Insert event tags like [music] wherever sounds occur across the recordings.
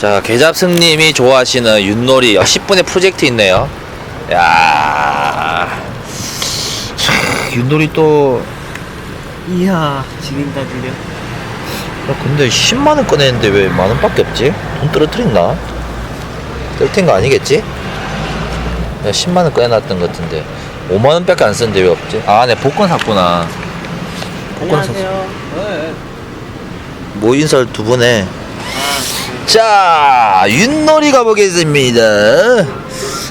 자, 개잡승님이 좋아하시는 윷놀이 어, 10분의 프로젝트 있네요. 야 차, 윷놀이 또, 이야 지린다 들려 야, 근데 10만원 꺼냈는데 왜 만원밖에 없지? 돈 떨어뜨렸나? 떨어뜨린 거 아니겠지? 내가 10만원 꺼내놨던 것 같은데. 5만원 밖에 안 썼는데 왜 없지? 아, 내 복권 샀구나. 복권 샀어. 네. 모인설 두 번에. 아, 자, 윷놀이 가보겠습니다.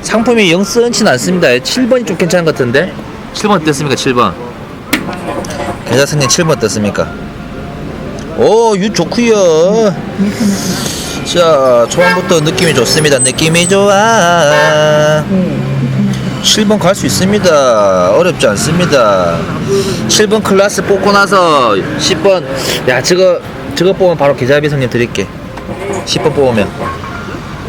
상품이 영 쓰는치는 않습니다. 7번이 좀 괜찮은 것 같은데? 7번 어땠습니까? 7번. 계좌생님 7번 어땠습니까? 오, 윷 좋구요. 자, 초반부터 느낌이 좋습니다. 느낌이 좋아. 7번 갈 수 있습니다. 어렵지 않습니다. 7번 클래스 뽑고 나서 10번, 야, 저거, 저거 뽑으면 바로 계좌비 성님 드릴게. 10번 뽑으면.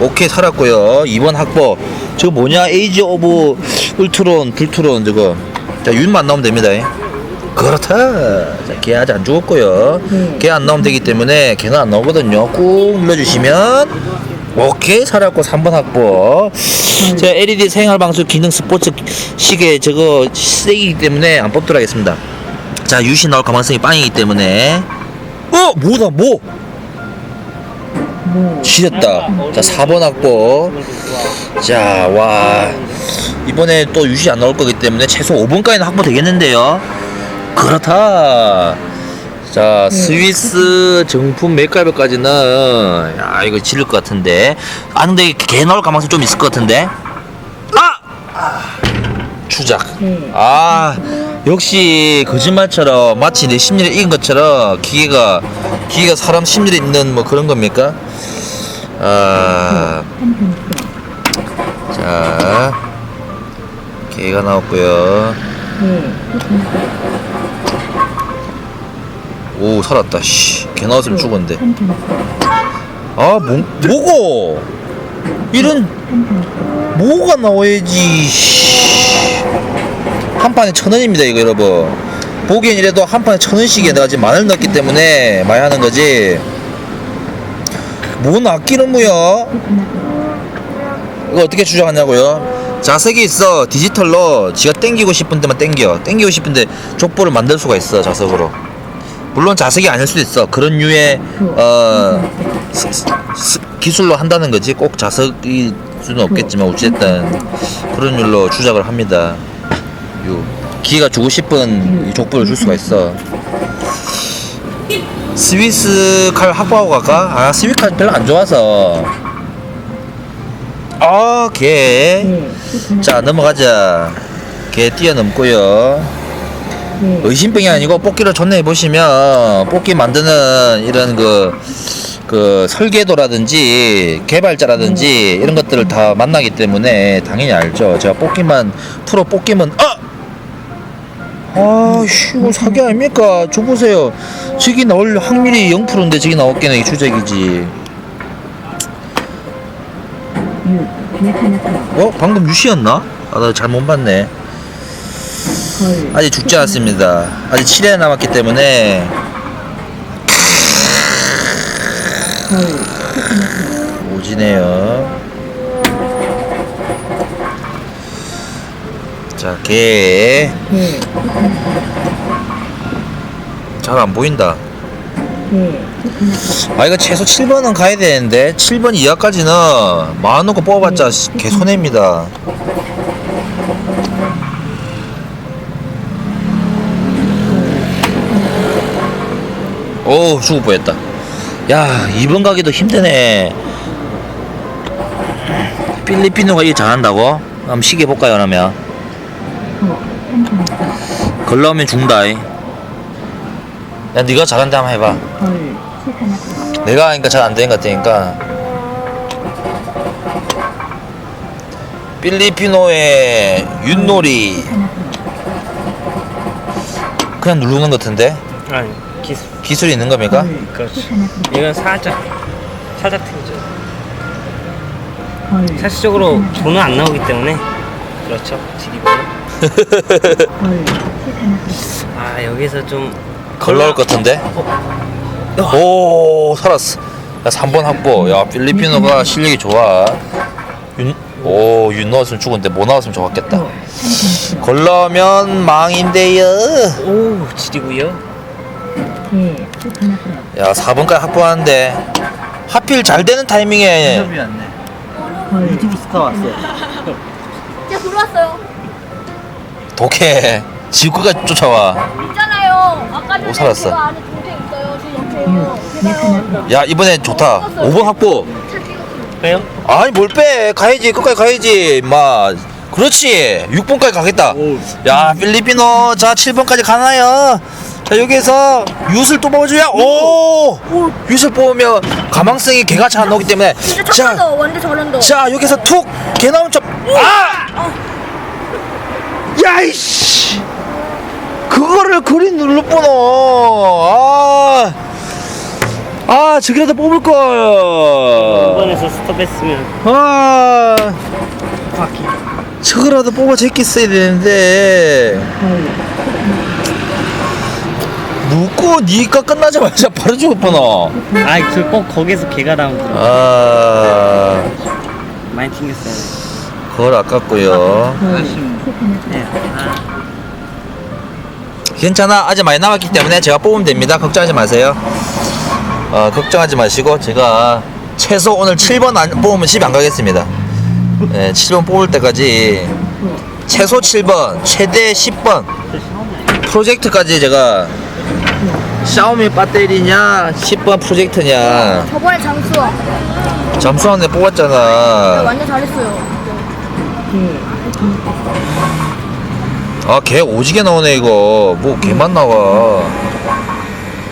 오케이 살았고요. 2번 학보 저거 뭐냐? 에이지 오브 울트론 불트론 저거. 자 윤만 나오면 됩니다. 그렇다. 자, 걔 아직 안 죽었고요. 걔 안 나오면 되기 때문에 걔는 안 나오거든요. 꾹 눌러주시면 오케이 살았고 3번 학보 자 LED 생활방수 기능 스포츠 시계 저거 세기이기 때문에 안 뽑도록 하겠습니다. 자 유시 나올 가능성이 빵이기 때문에. 어 뭐다 뭐 지렸다. 자, 4번 학보. 자, 와. 이번에 또 유시 안 나올 거기 때문에 최소 5번까지는 확보 되겠는데요. 그렇다. 자, 스위스 정품 맥가벨까지는, 야, 이거 지를 것 같은데. 아, 근데 개 나올 가능성이 좀 있을 것 같은데. 아! 아, 추작. 아, 역시 거짓말처럼 마치 내 심리를 이긴 것처럼 기계가, 기계가 사람 심리를 읽는 뭐 그런 겁니까? 아, 자, 개가 나왔고요. 오, 살았다. 씨, 개 나왔으면 죽었는데. 아, 뭐, 뭐고? 이런 뭐가 나와야지. 씨. 한 판에 천 원입니다, 이거 여러분. 보기엔 이래도 한 판에 천 원씩에 내가 지금 만원 넣었기 때문에 많이 하는 거지. 뭔 아끼는 무야? 이거 어떻게 추적하냐고요? 자석이 있어. 디지털로 지가 땡기고 싶은 데만 땡겨. 땡기고 싶은데 족보를 만들 수가 있어 자석으로. 물론 자석이 아닐 수도 있어. 그런 류의 어 스- 스- 스- 기술로 한다는 거지. 꼭 자석이 수는 없겠지만 어쨌든 그런 류로 추적을 합니다. 요 기가 주고 싶은 이 족보를 줄 수가 있어 스위스 칼 확보하고 갈까? 아 스위스 칼 별로 안 좋아서. 아걔 자 넘어가자. 걔 뛰어넘고요. 의심병이 아니고 뽑기를 존나 해보시면 뽑기 만드는 이런 그, 그 설계도라든지 개발자라든지 이런 것들을 다 만나기 때문에 당연히 알죠. 제가 뽑기만 프로 뽑기만 아! 아씨 이거 사기 아닙니까? 저 보세요. 저기 나올 확률이 0%인데 저기 나왔겠네 이 추적이지. 어? 방금 유시였나? 아 나 잘못 봤네. 아직 죽지 않았습니다. 아직 7회 남았기 때문에. 오지네요 자, 개. 잘안 보인다. 아, 이거 최소 7번은 가야 되는데, 7번 이하까지는 마음 놓고 뽑아봤자 개 손해입니다. 오, 죽을 뻔했다. 야, 2번 가기도 힘드네. 필리핀어가 이게 잘한다고? 한번 시계 볼까요, 그러면? 걸러오면 죽는다. 이. 야, 네가 잘한다 한번 해봐. 내가 하니까 잘 안 되는 것 같으니까. 필리핀오의 윷놀이. 그냥 누르는 것 같은데? 아니 기술 기술이 있는 겁니까? 그렇지 이건 살짝 살짝 틀죠 사실적으로 돈은 안 나오기 때문에 그렇죠 지기보는 아 여기서 좀 걸러올 것 같은데? 오, 살았어. 야, 3번 확보. 야, 필리핀어가 실력이 좋아. 윤, 오, 윤 넣었으면 죽었는데 못 나왔으면 좋았겠다. 걸러면 망인데요. 오 지리고요. 야, 4번까지 확보하는데 하필 잘 되는 타이밍에 왔네. 유튜브 스타 왔어. 제가 들어왔어요. 독해. 지구까지 쫓아와. 있잖아요. 아까 전에 살았어. 제가 안에 있어요. 제 옆에요. 제가요. 야, 이번에 좋다. 5번 확보. 차 찍었어요. 빼요? 아니, 뭘 빼. 가야지. 끝까지 가야지. 임마. 그렇지. 6번까지 가겠다. 오. 야, 필리핀어. 자, 7번까지 가나요? 자, 여기에서 윷을 또 뽑아줘야. 오! 윷을 뽑으면 가망성이 개가 잘 나오기 때문에. 진짜 자, 착하다. 완전 잘한다. 자, 여기서 툭! 개 나오면 좀. 아! 야이씨! 그거를 그린 눌러 보노. 아! 아, 저기라도 뽑을 걸. 5번에서 스톱했으면 아, 바퀴. 저거라도 뽑아 제꼈어야 되는데. 묻고 니가 끝나자마자 바로 죽었구나. 아이 그꼭 거기서 개가 나오더라. 아, 많이 튕겼어요. 그걸 아깝고요. 네. 괜찮아. 아직 많이 남았기 때문에 제가 뽑으면 됩니다. 걱정하지 마세요. 어, 걱정하지 마시고 제가 최소 오늘 7번 안 뽑으면 집 안 가겠습니다. 네, 7번 뽑을 때까지 최소 7번, 최대 10번 프로젝트까지 제가 샤오미 배터리냐 10번 프로젝트냐 저번에 장수아. 잠수함에 나 뽑았잖아. 완전 잘했어요. 아, 개 오지게 나오네, 이거. 뭐, 개만 나와.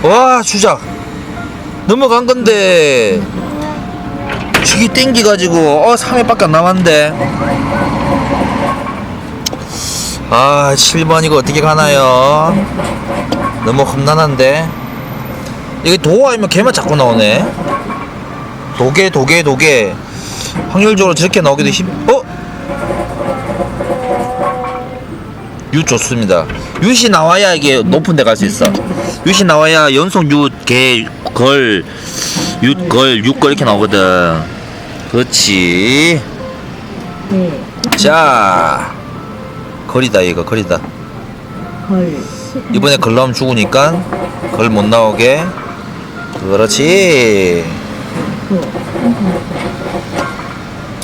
와, 주작. 넘어간 건데. 죽이 땡기가지고, 어, 3회밖에 안 남았는데. 아, 7번 이거 어떻게 가나요? 너무 험난한데. 이게 도 아니면 개만 자꾸 나오네. 도개, 도개, 도개. 확률적으로 저렇게 나오기도 힘, 어? 윷 좋습니다. 윷이 나와야 이게 높은 데 갈 수 있어. 윷이 나와야 연속 윷, 개, 걸, 윷, 걸, 육걸 이렇게 나오거든. 그렇지. 자, 걸이다 이거 걸이다. 이번에 걸 나오면 죽으니까 걸 못 나오게. 그렇지.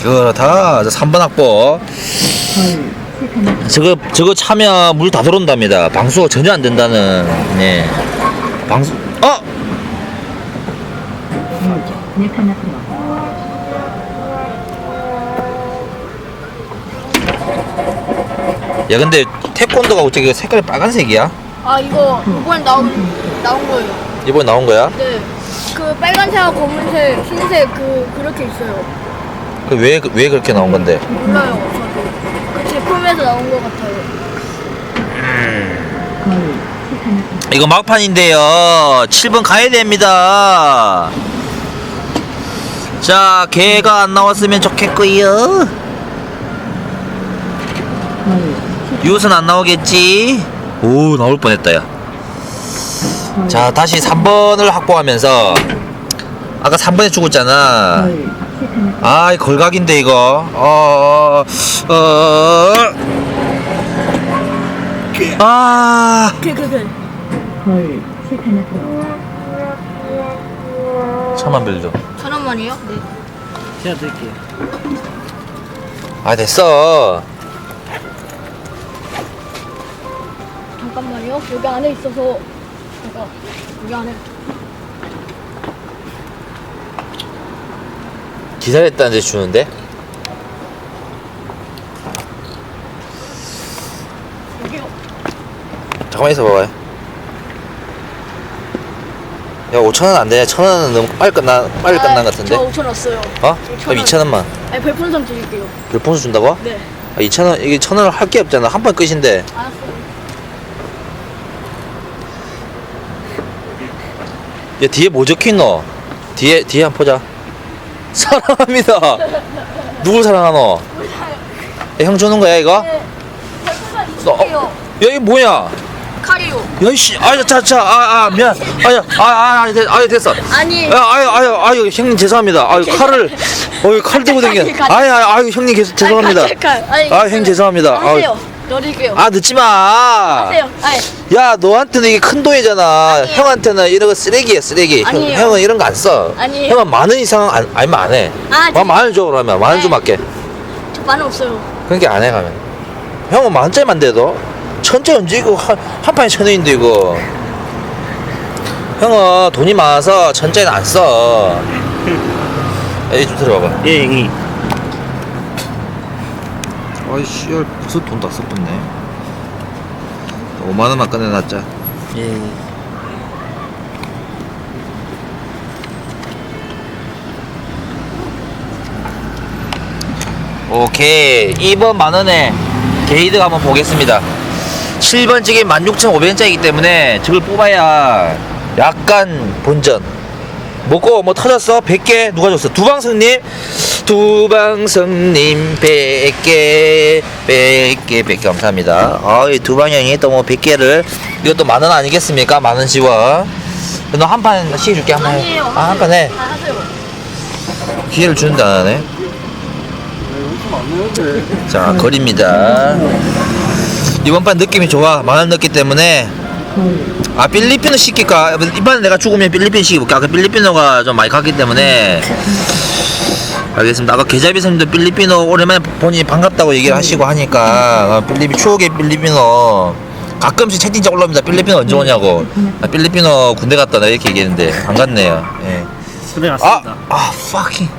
그렇다. 3번 확보. 저거 저거 차면 물다 들어온답니다. 방수가 전혀 안 된다는. 네. 방수. 어? 야 근데 태권도가 어떻게 색깔이 빨간색이야? 아 이거 이번에 나온 나온 거예요. 이번에 나온 거야? 네. 그 빨간색하고 검은색, 흰색 그 그렇게 있어요. 그 왜 왜 그렇게 나온 건데? 몰라요. 저도 그 제품에서 나온 것 같아요. 이거 막판인데요. 7번 가야 됩니다. 자, 개가 안 나왔으면 좋겠고요. 유선 안 나오겠지? 오, 나올 뻔했다, 야. 자, 다시 3번을 확보하면서 아까 3번에 죽었잖아. 아, 이 걸각인데 이거. 어, 어, 어. 아. 그그 그. 천만 별도. 천 원만이요? 네. 제가 드릴게요. 아 됐어. 잠깐만요. 여기 안에 있어서 제가 여기 안에 기다렸다는데 주는데? 잠깐만 있어 봐봐요. 야 5천 원 안 되냐? 천 원은 너무 빨리 끝나 빨리 끝난 것 같은데. 저 5천 왔어요. 어? 저 그럼 2천 원만. 아니 별풍선 드릴게요. 별풍선 준다고? 네. 아, 2천 원 이게 천 원을 할 게 없잖아. 한 번 끝인데. 알았어요. 야 뒤에 뭐 적혀있노? 뒤에 뒤에 한번 보자. 사랑합니다. 누굴 사랑하노? 야, 형 주는 거야 이거? 네. 너, 어. 야 이게 뭐야? 칼이요. 야이씨 아유 자 자 아 아 미안 아유 아 아 아, 됐- 아유 됐어 아니 아, 아유 아유 아유 형님 죄송합니다 아유 칼을 어유 칼 들고 다니 가지, 가지. 아유 아유 아유 형님 계속 죄송합니다 아형 죄송합니다 하세요 노릴게요 아 늦지 마. 하세요 아니 야 너한테는 이게 큰 돈이잖아. 형한테는 이런 거 쓰레기야 쓰레기. 형, 아니에요. 형은 이런 거 안 써. 아니에요. 형은 만 원 이상 안, 아니면 안 해. 아, 만 만원 줘 그러면 만 원 좀 네. 할게. 저 만원 없어요 그러니까 안 해 가면. 형은 만 원짜리만 돼도 천째 언제 이거 한, 한 판에 천 원인데 이거. 형은 돈이 많아서 천짜리는 안 써. [laughs] 여기 좀 들어봐봐. 예 형님 아이씨, 벌써 돈 다 썼겠네. 5만 원만 꺼내놨자. 예 오케이 2번 만원에 게이드 한번 보겠습니다 7번 찌개 16,500원짜리이기 때문에 저걸 뽑아야 약간 본전 먹고 뭐 터졌어? 100개 누가 줬어? 두방성님 두방성님 100개 100개 100개 감사합니다 아이 두방형이 또 뭐 100개를 이것도 만원 아니겠습니까? 만원 지원 너 한판 시켜줄게 한판 아, 한판 해. 아, 기회를 주는데 안 하네. 자, 거리입니다. 이번 판 느낌이 좋아. 만원 넣기 때문에. 아, 필리핀어 시킬까? 이번에 내가 죽으면 필리핀 시켜볼게. 아까 필리핀어가 좀 많이 갔기 때문에. 알겠습니다. 아까 계좌비 선생님도 필리핀어 오랜만에 보니 반갑다고 얘기를 하시고 하니까 어, 필리핀 추억의 필리핀어 가끔씩 채팅창 올라옵니다. 필리핀어 언제 오냐고. 아, 필리핀어 군대 갔다 나 이렇게 얘기했는데 안 갔네요. 예. 그래 아, 왔습니다 아, fucking.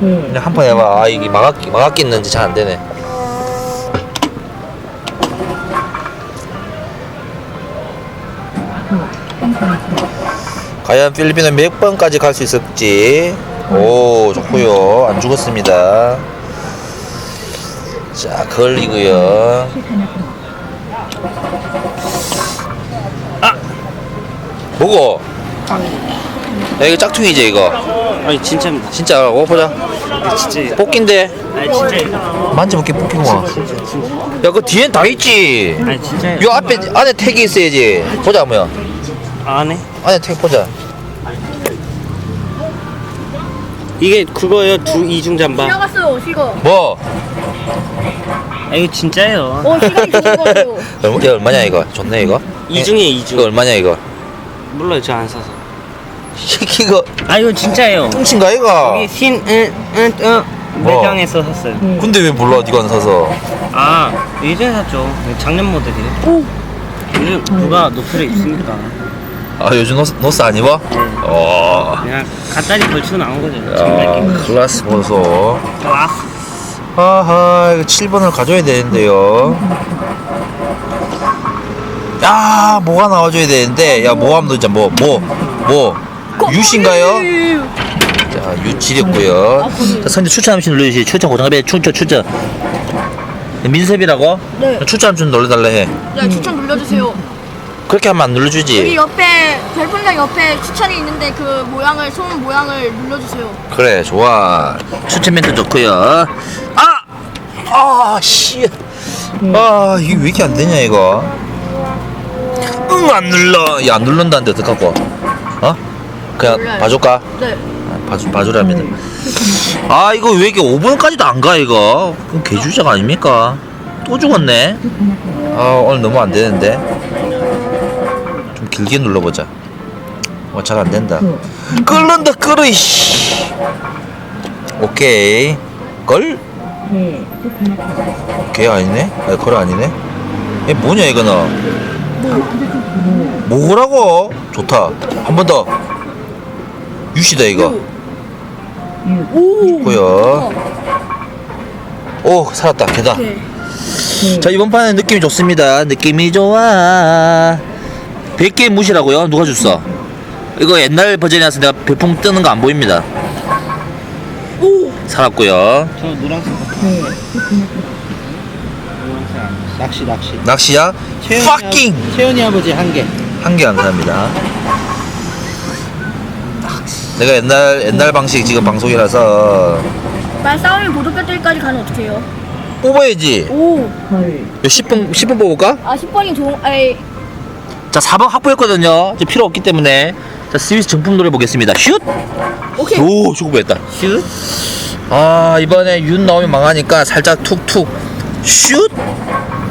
그냥 한 판 해봐. 아, 이게 막았기, 막았기 있는지 잘 안 되네. 과연 필리핀은 몇 번까지 갈 수 있을지. 오, 좋고요. 안 죽었습니다. 자, 걸리고요. 아, 뭐고? 야, 이거 짝퉁이지 이거. 아니 진짜입니다 진짜라고 보자. 아, 진짜예요 뽑긴데 아니 진짜예요 만져볼게 뽑힌 거. 야, 그 뒤엔 다 있지. 아니 진짜예요 요 앞에 안에 택이 있어야지. 보자 뭐야. 안에 안에 택 보자. 이게 그거예요 두 이중 잠바 지나갔어요 시거 뭐? 아 이거 진짜예요 어 시간이 [laughs] 좋은 거예요 얼마, 야, 얼마냐 이거? 좋네 이거. 이중이에요 이거 이중 얼마냐 이거? 몰라요 저 안 사서 새끼 이거 아 이거 진짜예요 훔친가 이거? 여기 신은은어 뭐? 매장에서 샀어요 근데 왜 몰라 네가 안 사서? 아 예전에 샀죠 작년 모델이에요 요즘 누가 노트를 입습니까 아 요즘 노스, 노스 안 입어? 어. 그냥 갖다리 걸치고 나온 거죠 야, 장난기. 클라스 보소. 클라스 아하 이거 7번을 가져야 되는데요. 야 뭐가 나와줘야 되는데? 야 모함도 진짜 뭐뭐뭐. 유신가요? 자 유칠이었고요. 자 선제 추천 한번 눌러주시 추천 고정합에 추천 추천. 민섭이라고? 네. 추천 좀 눌러달라 해네 추천 눌러주세요 그렇게 하면 안 눌러주지. 옆에 별풍선 옆에 추천이 있는데 그 모양을 손 모양을 눌러주세요. 그래 좋아. 추천 멘트 좋고요. 아! 아 씨. 아 이게 왜 이렇게 안 되냐 이거? 응 안 눌러. 야 안 눌른다는데 어떡하고? 어? 그냥 몰라요. 봐줄까? 네. 아, 봐주, 봐주랍니다. 아 이거 왜 이렇게 5분까지도 안 가 이거? 그럼 개주작 아닙니까? 또 죽었네. 아 오늘 너무 안 되는데. 좀 길게 눌러보자. 어 잘 안 된다. 끓는다 끓어 이씨. 오케이. 걸? 걔 아니네? 아, 걸 아니네? 얘 뭐냐 이거는? 뭐라고? 좋다. 한 번 더. 유시다 이거. 오. 고요 오 살았다. 계단 오케이 자 이번 판은 느낌이 좋습니다. 느낌이 좋아 100개 무시라고요? 누가 줬어? 이거 옛날 버전이라서 내가 별풍 뜨는 거 안 보입니다. 오저 살았고요. 노란색 노란색 안 낚시 낚시. 낚시야? fucking! 채연이 아버지 한개. 한 개 감사합니다. 내가 옛날 옛날 방식 지금 방송이라서. 말 싸움이 보도 배터리까지 가면 어떡해요? 뽑아야지. 오. 10분 10분 뽑을까? 아 10번이 좋은 아이 자 4번 확보했거든요 이제 필요 없기 때문에 자 스위스 정품 노래 보겠습니다 슛! 오케이. 오 쇼크했다 슛. 아 이번에 윤 나오면 망하니까 살짝 툭툭 슛!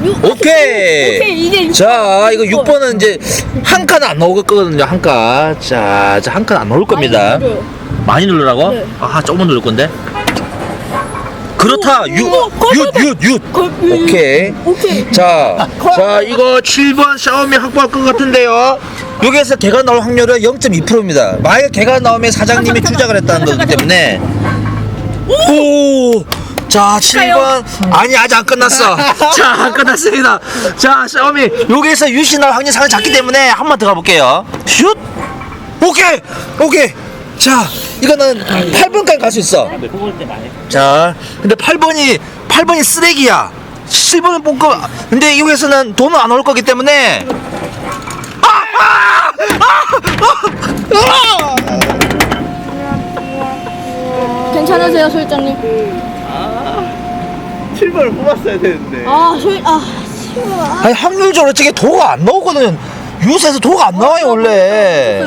유- 오케이. 오케이 이게 육자 이거 육 6번은 이제 한 칸 안 나올 거거든요 한칸자한 칸 안 나올 겁니다 많이. 많이 누르라고? 네. 아 조금만 누를 건데 그렇다 오, 오, 윷윷 윷윷 거- 유- 오케이 오케이. 자, 자 이거 7번 샤오미 확보할 것 같은데요 여기에서 개가 나올 확률은 0.2%입니다 만약 개가 나오면 사장님이 주작을 했다는 거기 때문에 오! 자, 7번. 아니, 아직 안 끝났어. [laughs] 자, 안 끝났습니다. 자, 샤오미. 여기에서 유시 나올 확률이 상당히 작기 때문에 한 번 더 가볼게요. 슛! 오케이! 오케이! 자, 이거는 8번까지 갈 수 있어. 자, 근데 8번이 8번이 쓰레기야. 7번은 뽑고 근데 여기서는 돈은 안 올 거기 때문에 아! 아! 아! 아! 괜찮으세요 소일장님? 7번을 뽑았어야 되는데. 아 소일 아 싫어. 아니 확률적으로 저게 도가 안 나오거든. 유세에서 도가 안 나와요 원래.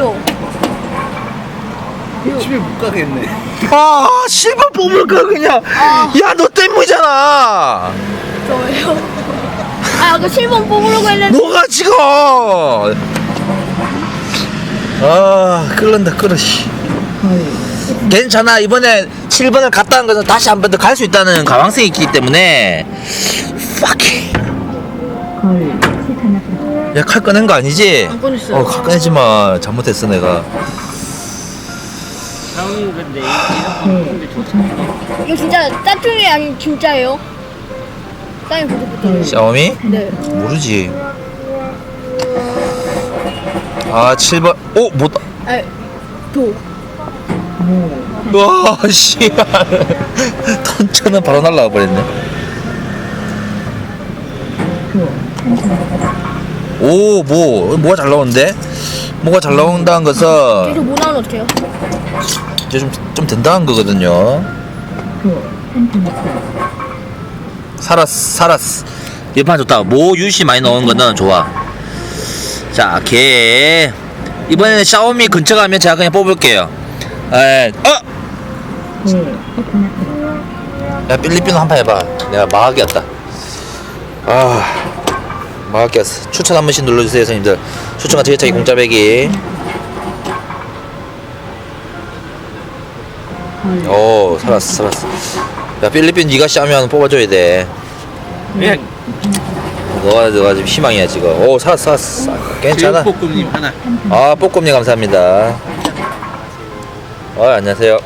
집에 못 가겠네. 아 7번 뽑을 걸 그냥. 아. 야 너 때문이잖아. 저예요. [laughs] 아 아까 7번 뽑으려고 했는데 너가 지금. 아 끌른다 끌어 씨. 괜찮아 이번에 7번을 갔다는 것은 다시 한 번 더 갈 수 있다는 가망성이 있기 때문에 fuck 야 칼 꺼낸 거 아니지? 안 꺼냈어요. 어, 칼 꺼내지 마 잘못했어 내가 이런 거 좋다. 이거 진짜 짜투리 아니 진짜예요? 사인 부탁부탁. 샤오미? 네. 모르지 아 7번 오 못. 아 도. 와 씨발 턴천은 [laughs] 바로 날라가 버렸네 오 뭐 뭐가 잘 나오는데 뭐가 잘 나온다는 것은 계속 못 나오면 어떡해요? 이제 좀, 좀 된다는 거거든요. 살았어 살았어 이판 좋다. 모 유시 많이 나오는 거는 좋아. 자걔 이번에는 샤오미 근처 가면 제가 그냥 뽑을게요. 에 어! 야 필리핀 한판 해봐. 내가 마학이었다. 아 마학이었어 추천 한 번씩 눌러주세요 선생님들. 추천과 지게차기 공짜 배기. 오 살았어 살았어. 야 필리핀 니가 샤면 뽑아줘야 돼. 그냥 너가 너가 지금 희망이야 지금. 오 살았어 살았어. 괜찮아? 제육볶음님 하나. 아 뽀꼼님 감사합니다. 어 안녕하세요.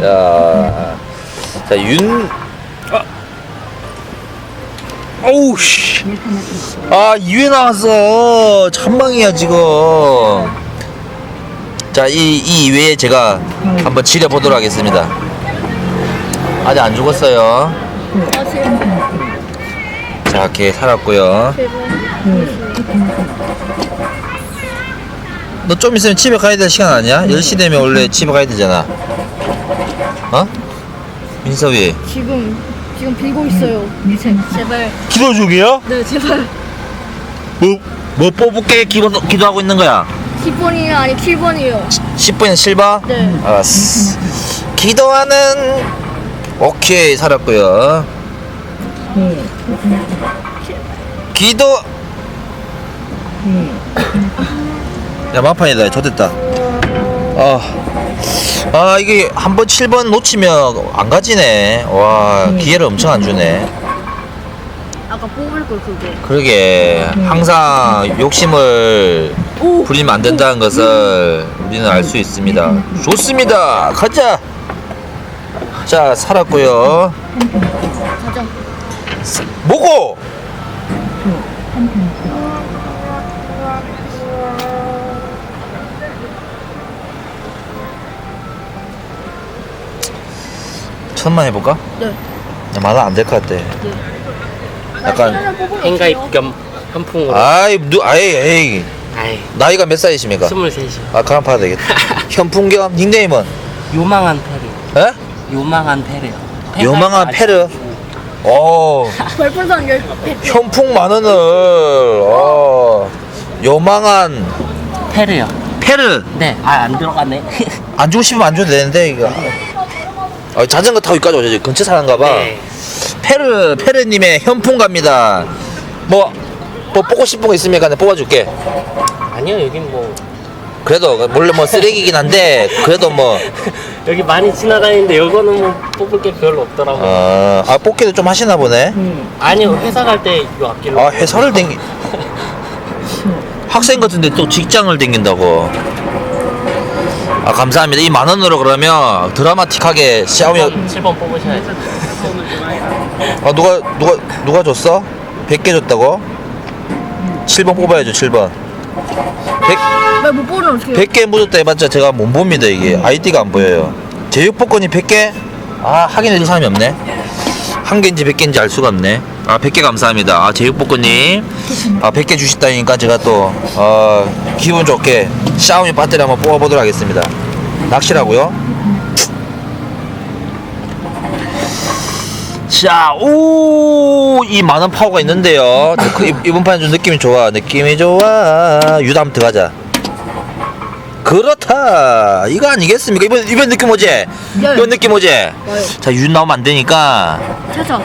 자, 자, 윤, 아, 어우, 씨. 아, 2회 나왔어. 천망이야, 지금. 자, 이, 이 2회에 제가 한번 지려보도록 하겠습니다. 아직 안 죽었어요. 자, 걔 살았고요. 너 좀 있으면 집에 가야 될 시간 아니야? 10시 되면 원래 집에 가야 되잖아. 어? 민서비. 지금 지금 빌고 있어요. 제발. 기도 중이야? 네 제발. 뭐, 뭐 뽑을게 기도, 기도하고 있는 거야? 10번이에요 아니 7번이에요. 10분에 실바? 네. 알았어. 기도하는, 오케이, 살았고요 기도, 야, 마판이다. 좋됐다. 아, 아, 이게 한 번 7번 놓치면 안 가지네. 와, 기회를 엄청 안 주네. 아까 뽑을 걸 그거. 그러게 항상 욕심을 오. 부리면 안 된다는 것을 우리는 알 수 있습니다. 좋습니다. 가자. 자 살았고요. 가자. 뭐고? 천만 해볼까? 네. 말은 안될 것 같아. 약간- 하나 뽑으면 행가입? 겸 현풍으로. 아이, 누, 아이, 에이. 아이, 나이가 몇 살이십니까? 23이. 아, 그럼 봐야 되겠다. [laughs] 현풍겸 닉네임은? 요망한 페르. 에? 요망한 페르요. 요망한 페르? 오. 별풍선 10. 현풍 만원을 어. 요망한 페르요. 페르 네. 아 안 들어갔네. [laughs] 안 주고 싶으면 안 줘도 되는데 이거 어, 자전거 타고 여기까지 오죠. 근처 사는가 봐. 네. 페르 페르님의 현풍 갑니다. 뭐, 뭐 뽑고 싶은 거 있으면 내가 뽑아줄게. 아니요 여긴 뭐. 그래도 몰래 뭐 쓰레기긴 한데 그래도 뭐. [laughs] 여기 많이 지나다니는데 이거는 뭐 뽑을 게 별로 없더라고 요. 어, 아 뽑기도 좀 하시나 보네. 아니요 회사 갈때요 앞길로. 아 회사를 댕기 [laughs] 학생 같은데 또 직장을 댕긴다고 아 감사합니다 이 만 원으로 그러면 드라마틱하게 샤오미 7번 뽑으셔야죠. 아 누가 누가 누가 줬어? 100개 줬다고? 7번 뽑아야죠 7번 100, 왜못 보는 어떻게? 100개 묻었다 해봤자 제가 못 봅니다 이게 아이디가 안 보여요 제육볶음이 100개? 아 확인해줄 사람이 없네 한 개인지 100개인지 알 수가 없네 아 100개 감사합니다 아 제육볶음님 아 100개 주셨다니까 제가 또 어, 기분 좋게 샤오미 배터리 한번 뽑아보도록 하겠습니다 낚시라고요? 자, 오, 이 많은 파워가 있는데요. 그, 이- 이번 판은 좀 느낌이 좋아. 느낌이 좋아. 유다 한번 들어가자. 그렇다. 이거 아니겠습니까? 이번, 이번 느낌 오지? 이번 느낌 오지? 자, 윤 나오면 안 되니까. 찾아.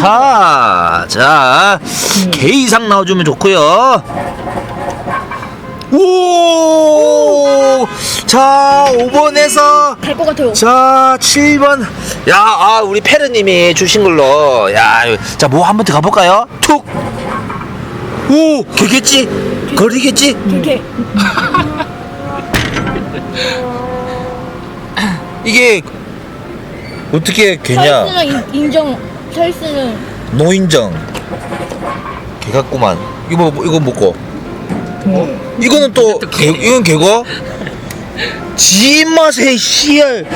그렇다. 자, 개 이상 나와주면 좋고요. 오! 자, 5번에서 갈 것 같아요. 자, 7번. 야, 아, 우리 페르님이 주신 걸로. 야, 자, 뭐 한 번 더 가볼까요? 툭! 오, 개겠지? 거리겠지? 이렇게. 이게, 어떻게 인- 인정. 찰스는 노인정. 개 같구만. 이거, 뭐- 이거 먹고. 이거는 또, 개, 이건 개고? [laughs] 지 입맛에, 씨알.